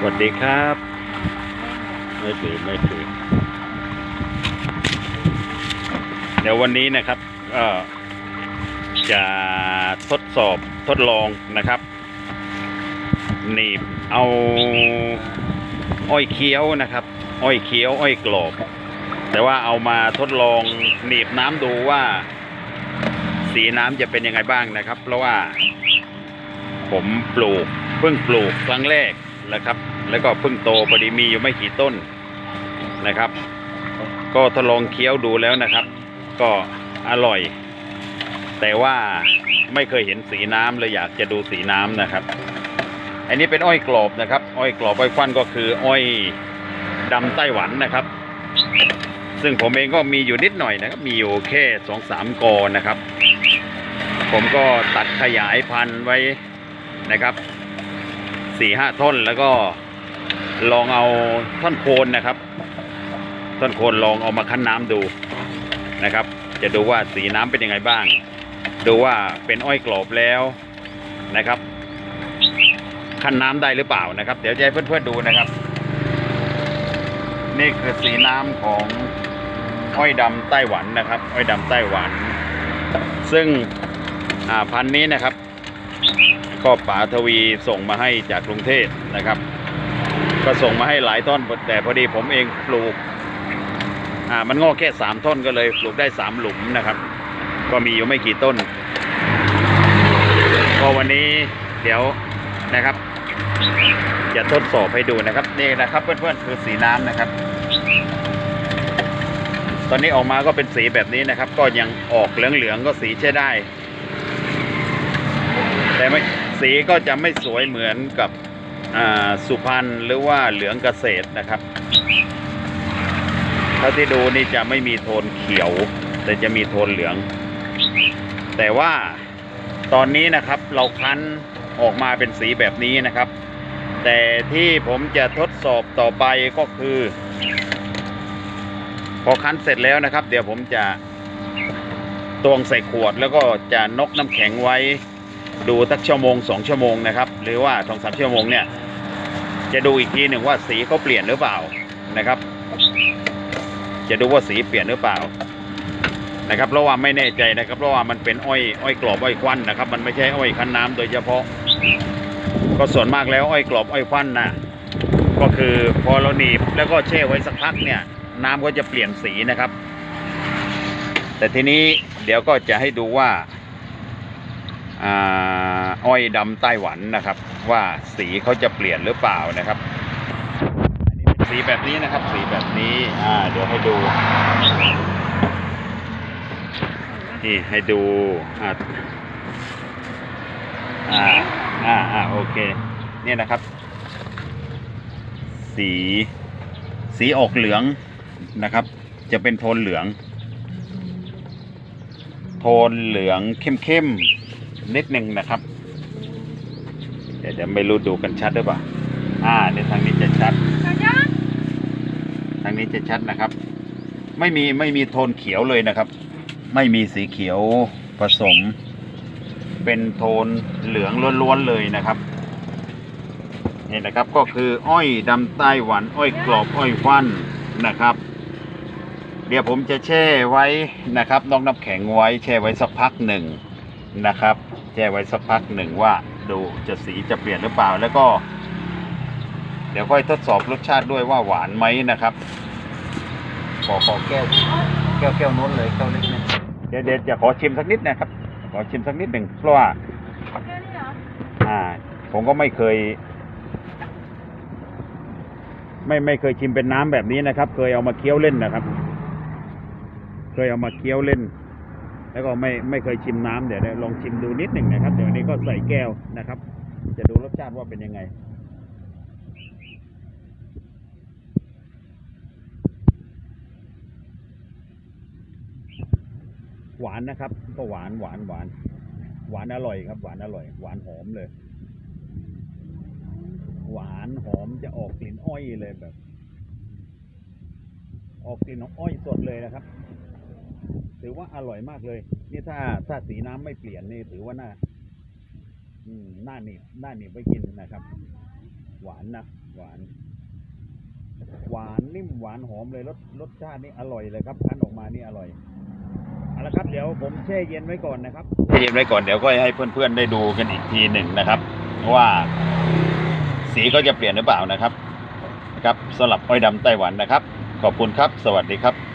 สวัสดีครับ ไม่ถือไม่ถือเดี๋ยววันนี้นะครับก็จะทดสอบทดลองนะครับหนีบเอาอ้อยเคี้ยวนะครับ อ้อยเคี้ยว อ้อยกรอบ แต่ว่าเอามาทดลองหนีบน้ำดูว่า สีน้ำจะเป็นยังไงบ้างนะครับ เพราะว่า ผมปลูกเพิ่งปลูกครั้งแรก นะครับ แล้วก็เพิ่งโตพอดีมีอยู่ไม่กี่ต้นนะครับ ก็ทดลองเคี้ยวดูแล้วนะครับ ก็อร่อย แต่ว่าไม่เคยเห็นสีน้ำเลยอยากจะดูสีน้ำนะครับ อันนี้เป็นอ้อยกรอบนะครับ อ้อยกรอบอ้อยควันก็คืออ้อยดำไต้หวันนะครับ ซึ่งผมเองก็มีอยู่นิดหน่อยนะครับ มีอยู่แค่สองสามกอนะครับ ผมก็ตัดขยายพันธุ์ไว้นะครับ สี่ห้าท่อนแล้วก็ลองเอาท่อนโคนนะครับ ท่อนโคนลองเอามาคั้นน้ำดูนะครับ จะดูว่าสีน้ำเป็นยังไงบ้าง ดูว่าเป็นอ้อยกรอบแล้วนะครับคั้นน้ำได้หรือเปล่านะครับ เดี๋ยวจะให้เพื่อนๆดูนะครับ นี่คือสีน้ำของอ้อยดำไต้หวันนะครับ อ้อยดำไต้หวัน ซึ่งพันนี้นะครับ ก็ป๋าทวีส่งมาให้จากกรุงเทพนะครับ ก็ส่งมาให้หลายต้นแต่พอดีผมเองปลูกอ่ามันงอกแค่สามต้นก็เลยปลูกได้สามหลุมนะครับ ก็มีอยู่ไม่กี่ต้นก็วันนี้เดี๋ยวนะครับ จะทดสอบให้ดูนะครับนี่นะครับ เพื่อนๆคือสีน้ำนะครับ ตอนนี้ออกมาก็เป็นสีแบบนี้นะครับ ก็ยังออกเหลืองๆก็สีใช้ได้ แต่ไม่สีก็จะไม่สวยเหมือนกับสุพรรณหรือว่าเหลืองเกษตรนะครับเท่าที่ดูนี่จะไม่มีโทนเขียว แต่จะมีโทนเหลือง แต่ว่าตอนนี้นะครับเราคั้นออกมาเป็นสีแบบนี้นะครับ แต่ที่ผมจะทดสอบต่อไปก็คือ พอคั้นเสร็จแล้วนะครับ เดี๋ยวผมจะตวงใส่ขวดแล้วก็จะนกน้ำแข็งไว้ ดูสักชั่วโมงสองชั่วโมงนะครับ หรือว่าสองสามชั่วโมงเนี่ย จะดูอีกทีหนึ่งว่าสีเขาเปลี่ยนหรือเปล่านะครับ จะดูว่าสีเปลี่ยนหรือเปล่านะครับเพราะว่าไม่แน่ใจนะครับ เพราะว่ามันเป็นอ้อยอ้อยกรอบอ้อยควันนะครับ มันไม่ใช่อ้อยคั้นน้ำโดยเฉพาะ ก็ส่วนมากแล้วอ้อยกรอบอ้อยควันนะก็คือพอเราหนีบแล้วก็แช่ไว้สักพักเนี่ย น้ำก็จะเปลี่ยนสีนะครับ แต่ทีนี้เดี๋ยวก็จะให้ดูว่า อ้อยดำไต้หวันนะครับ ว่าสีเขาจะเปลี่ยนหรือเปล่านะครับ อันนี้เป็นสีแบบนี้นะครับ สีแบบนี้อ่าเดี๋ยวให้ดู นี่ให้ดูอ่าอ่าอ่าอ่าโอเค เนี่ยนะครับ สีสีออกเหลืองนะครับ จะเป็นโทนเหลือง โทนเหลืองเข้มๆ นิดหนึ่งนะครับ เดี๋ยวจะไม่รู้ดูกันชัดหรือเปล่า อ่าในทางนี้จะชัด ทางนี้จะชัดนะครับ ไม่มีไม่มีโทนเขียวเลยนะครับ ไม่มีสีเขียวผสม เป็นโทนเหลืองล้วนๆเลยนะครับนี่นะครับก็คืออ้อยดำไต้หวัน อ้อยกรอบอ้อยควันนะครับ เดี๋ยวผมจะแช่ไว้นะครับนอกน้ำแข็งไว้แช่ไว้สักพักหนึ่ง นะครับ แช่ไว้สักพักหนึ่งว่าดูจะสีจะเปลี่ยนหรือเปล่าแล้วก็ เดี๋ยวค่อยทดสอบรสชาติด้วยว่าหวานไหมนะครับขอขอแก้วแก้วแก้วโน้นเลยแก้วเล็กนะเดี๋ยวเดี๋ยวจะขอชิมสักนิดนะครับ ขอชิมสักนิดหนึ่งเพราะว่าอ่า ผมก็ไม่เคย ไม่ไม่เคยชิมเป็นน้ำแบบนี้นะครับ เคยเอามาเคี้ยวเล่นนะครับ เคยเอามาเคี้ยวเล่น แล้วก็ไม่ไม่เคยชิมน้ำเดี๋ยวเดี๋ยวลองชิมดูนิดหนึ่งนะครับ เดี๋ยวนี้ก็ใส่แก้วนะครับ จะดูรสชาติว่าเป็นยังไง หวานนะครับ ก็หวานหวานหวาน หวานอร่อยครับ หวานอร่อย หวานหอมเลย หวานหอมจะออกกลิ่นอ้อยเลยแบบ ออกกลิ่นของอ้อยสดเลยนะครับ ถือว่าอร่อยมากเลย นี่ถ้าถ้าสีน้ำไม่เปลี่ยนนี่ถือว่าน่าอืมน่าหนีบน่าหนีบไว้กินนะครับ หวานนะหวาน หวานนิ่มหวานหอมเลยรสรสชาตินี่อร่อยเลยครับคั้นออกมานี่อร่อยเอาละครับเดี๋ยวผมแช่เย็นไว้ก่อนนะครับแช่เย็นไว้ก่อนเดี๋ยวก็ให้เพื่อนๆได้ดูกันอีกทีหนึ่งนะครับว่าสีก็จะเปลี่ยนหรือเปล่านะครับนะครับสำหรับอ้อยดำไต้หวันนะครับ ขอบคุณครับ สวัสดีครับ